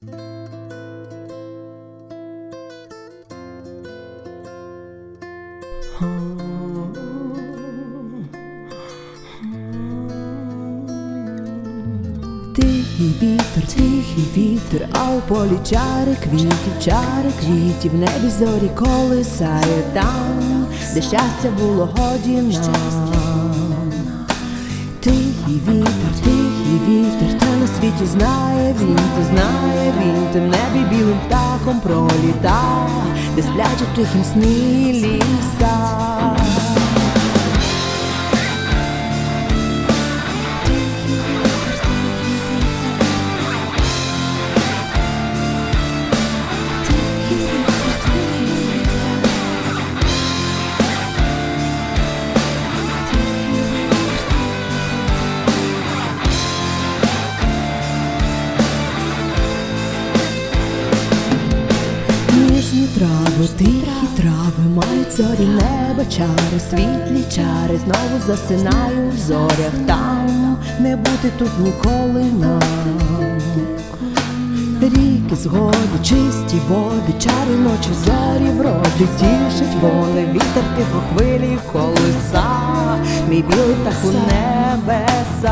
Тихий вітер, тихий вітер, а у полі чари квітів, чари квітів, в небі зорі колисає там, де щастя було годі нам. Тихий вітер, тихий вітер, та на світі знає він, ти знає він, ти в небі білим птахом проліта, де сплять у тихім сні ліса. Ніжні трави, тихі трави, мають зорі неба чари, світлі чари, знову засинаю в зорях там, не бути тут ніколи нам. Ріки згоди, чисті води, чари ночі, зорі вроді, тішать вони, вітер тихо хвилі колеса, мій білий птах у небеса.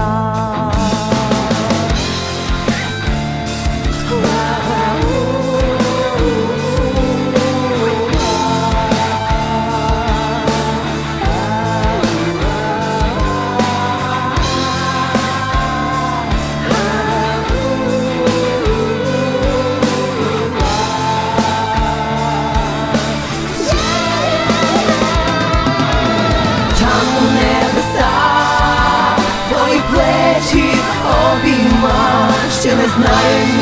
Nein,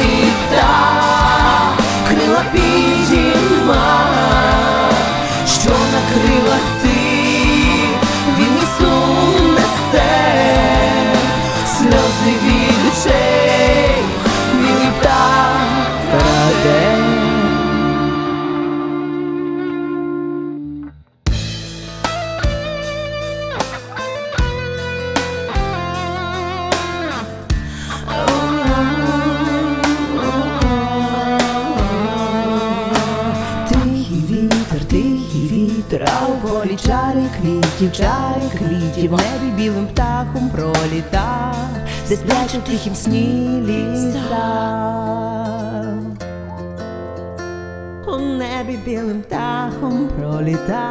у полі чари квітів, чари квітів, в небі білим птахом проліта, де сплять у тихім сні ліса. У небі білим птахом проліта,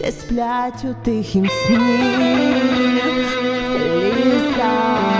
де сплять у тихім сні ліса.